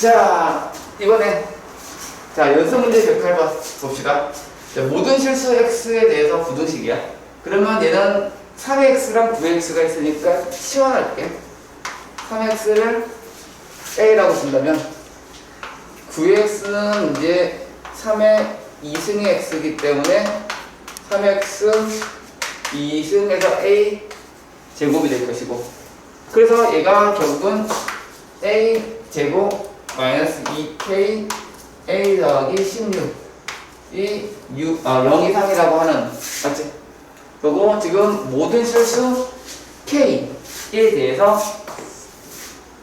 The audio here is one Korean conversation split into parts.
자, 이번에 자 연습 문제 108번 봅시다. 자, 모든 실수 x에 대해서 부등식이야. 그러면 얘는 3x랑 9x가 있으니까 치환할게. 3x를 a라고 쓴다면 9x는 이제 3의 2승의 x이기 때문에 3x 2승에서 a 제곱이 될 것이고 그래서 얘가 결국은 a 제곱 마이너스 2k a 더하기 16이 6, 아, 0 이상이라고 하는 맞지? 그리고 지금 모든 실수 k에 대해서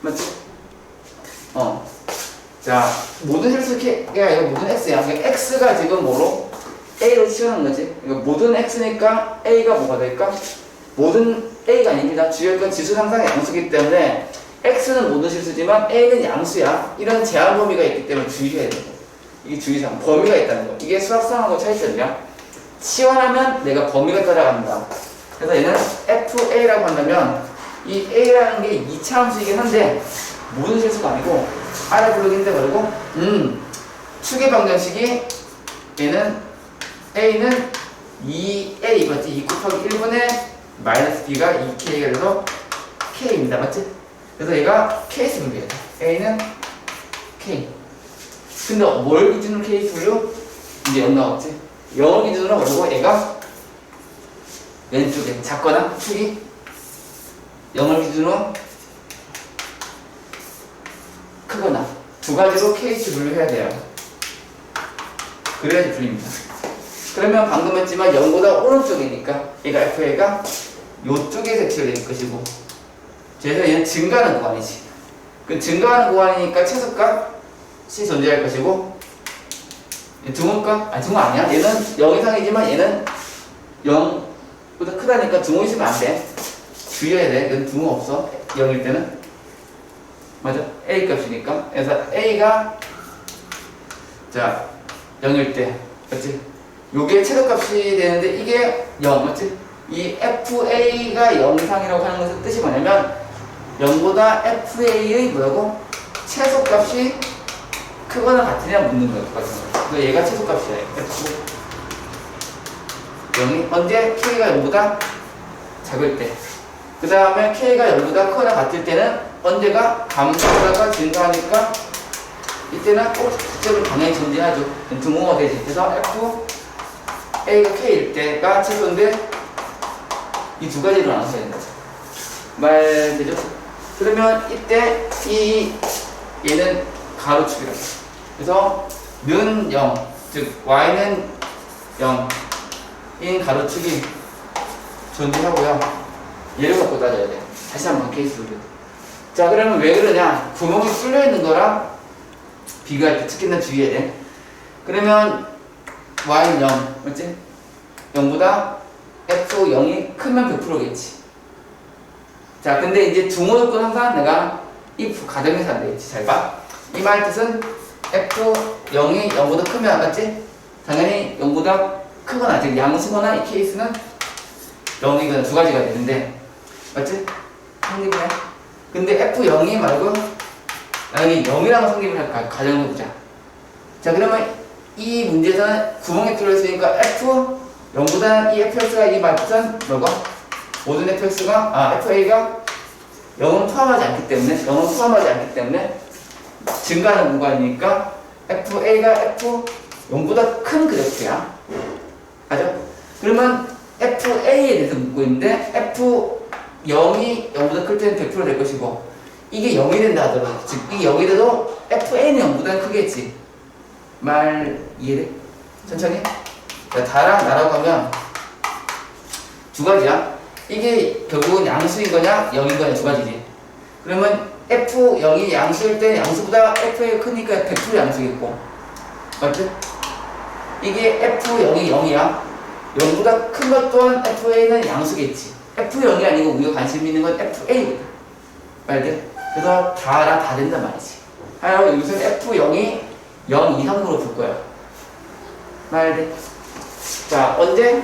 맞지? 어. 자, 모든 실수 k가 아니라 모든 x야. 그러니까 x가 지금 뭐로? a로 치우는 거지. 그러니까 모든 x니까 a가 뭐가 될까? 모든 a가 아닙니다. 주요할 건 지수 상상의 양수기 때문에 x는 모든 실수지만 a는 양수야. 이런 제한 범위가 있기 때문에 주의해야 돼. 이게 주의사항. 범위가 있다는 거. 이게 수학상하고 차이점이야. 치환하면 내가 범위가 따라간다. 그래서 얘는 FA라고 한다면 이 A라는 게 2차 함수이긴 한데 모든 실수가 아니고 알아 부르기인데 그리고 음 축의 방정식이 얘는 A는 2A 맞지? 2 곱하기 1분의 마이너스 B가 2K가 돼서 K입니다 맞지? 그래서 얘가 K수 분배야 A는 K 근데 뭘 기준으로 K 수요? 이제 0 나왔지? 0을 기준으로 그리고 얘가 왼쪽에 작거나 축이 0을 기준으로 크거나 두 가지로 KH 분류해야 돼요. 그래야지 풀립니다. 그러면 방금 했지만 0보다 오른쪽이니까 얘가 FA가 요쪽에 배치가 될 것이고 그래서 얘는 증가하는 구간이지. 그 증가하는 구간이니까 최소값이 존재할 것이고 얘 등호값? 아니 등호 아니야. 얘는 0 이상이지만 얘는 0보다 크다니까 등호 있으면 안 돼. 줄여야 돼. 얘는 등호 없어. 0일 때는. 맞아? A 값이니까. 그래서 A가 자 0일 때 맞지? 요게 최소값이 되는데 이게 0 맞지? 이 FA가 0 이상이라고 하는 것은 뜻이 뭐냐면 0보다 FA의 뭐라고? 최소값이 크거나 같으냐 묻는 거야. 똑같은 거. 그래서 얘가 최소값이야. F 0이 언제 K가 0보다 작을 때. 그 다음에 K가 0보다 크거나 같을 때는 언제가 감소하다가 증가하니까 이때는 꼭 직접은 당연히 존재하죠. 등호가 되지. 그래서 F A가 K일 때가 최소인데 이 두 가지로 나눠서 되는 거죠. 말 되죠? 그러면 이때 이 얘는 가로축이라. 그래서 는 0, 즉 y는 0인 가로축이 존재하고요. 얘를 갖고 따져야 돼. 다시 한번 케이스를. 자, 그러면 왜 그러냐? 구멍이 뚫려 있는 거랑 비교할 때 특히나 주의해야 돼. 그러면 y는 0, 맞지? 0보다 f0이 크면 100%겠지. 자, 근데 이제 중호 조건 항상 내가 if 가정에서 안 되겠지. 잘 봐. 이 말 뜻은 f0이 0보다 크면 맞지? 당연히 0보다 크거나 즉 양수거나 이 케이스는 0이거나 두 가지가 되는데 맞지? 성립을 해. 근데 f0이 말고 만약에 0이라고 성립을 할까? 가정을 보자. 자 그러면 이 문제에서는 구멍이 뚫려 있으니까 f 0보다 이 fx가 이 말뜻은 뭐고? 모든 fx가 아 fa가 0은 포함하지 않기 때문에 0은 포함하지 않기 때문에 증가하는 구간이니까 fa가 f 0보다 큰 그래프야. 맞죠? 그러면 fa에 대해서 묻고 있는데 f 0이 0보다 클 때는 100%될 것이고 이게 0이 된다 하더라도 즉 이게 0이 돼도 fa는 0보다 크겠지. 말 이해돼? 천천히. 자, 다랑 나라고 하면 두 가지야. 이게 결국은 양수인 거냐, 0인 거냐 두 가지지. 그러면 F0이 양수일 때는 양수보다 F가 크니까 100% 양수겠고. 맞지? 이게 F0이 0이야. 0보다 큰 것 또한 FA는 양수겠지. F0이 아니고 우리가 관심 있는 건 FA거든. 말돼? 그래서 다랑 다 된단 말이지. 하여간 여기서 F0이 0 이상으로 볼 거야. 말돼? 자, 언제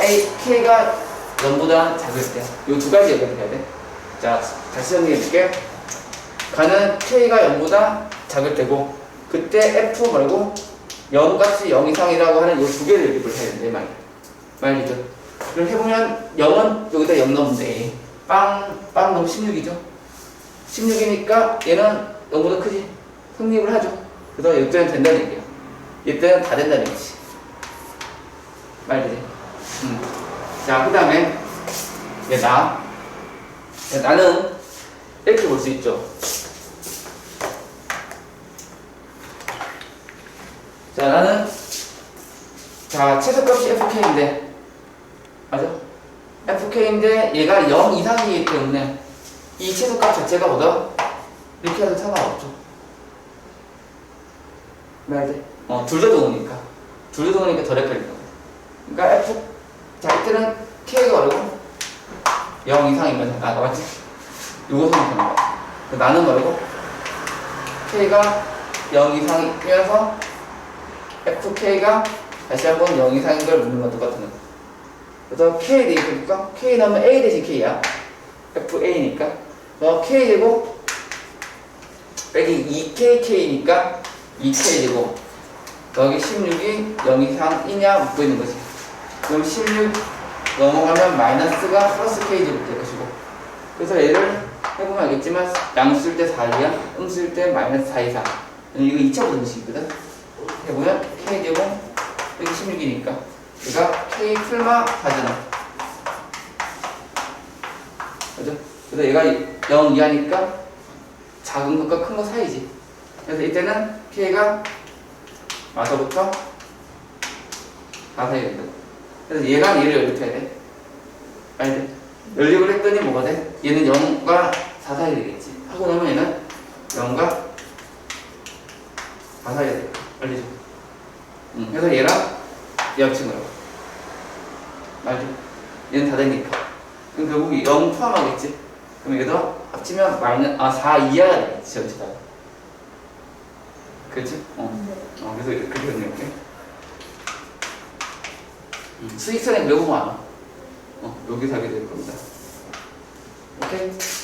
A, K가 0보다 작을 때. 이 두 가지 연결해야 돼. 자, 다시 정리해 줄게. 가는 K가 0보다 작을 때고 그때 f 말고 0값이 0 이상이라고 하는 이 두 개를 대입을 해야 된대 말 말이죠. 그럼 해보면 0은 여기다 0 넣으면 돼. 빵, 빵 넣으면 16이죠. 16이니까 얘는 0보다 크지. 성립을 하죠. 그래서 이때는 된다는 얘기야. 이때는 다 된다는 얘기지. 말되지? 음. 자, 그 다음에 얘 나. 야, 나는 이렇게 볼 수 있죠. 자, 나는 자, 최소값이 fk인데 맞아? fk인데 얘가 0 이상이기 때문에 이 최소값 자체가 뭐다? 이렇게 해도 상관없죠. 말돼? 어, 둘다 동으니까. 둘다 동으니까 덜 거야. 그러니까 f 자, 이때는 k가 어려고 0 이상이면 아, 맞지? 요거 생각하는 거야. 나는 말고 k가 0 이상이면서 fk가 다시 한번 0 이상인 걸 묻는 건 똑같은 거야. 그래서 k 대입해볼까? k 넣으면 a 대신 k야. fa니까. 어, k 제곱 빼기 2kk니까 2k 제곱 여기 16이 0 이상이냐 묻고 있는 거지. 그럼 16 넘어가면 마이너스가 플러스 k 제곱 될 것이고. 그래서 얘를 해보면 알겠지만 양쓸때 4이야, 음쓸때 마이너스 4 이상. 이거 2차 분식이거든. 해보면 k 제곱 여기 16이니까 얘가 k 풀마 4잖아. 그죠? 그래서 얘가 0 이하니까 작은 것과 큰거 사이지. 그래서 이때는 k가 마서부터 4 사이 된다. 그래서 얘가 얘를 연립해야 돼. 알돼 연립을 했더니 뭐가 돼? 얘는 0과 4 사이 되겠지. 하고 나면 얘는 0과 4 사이 돼. 알리죠? 응. 그래서 얘랑 얘 합친 거라고. 알죠? 얘는 다 되니까. 그럼 결국 0 포함하겠지? 그럼 얘도 합치면 마이너스, 아, 4 이하가 되겠지, 전체 다. 그렇지? 어. 어, 그래서 이렇게 되는 이렇게. 음, 수익선에 그려보면 알아. 어, 여기서 하게 될 겁니다. 오케이? 어.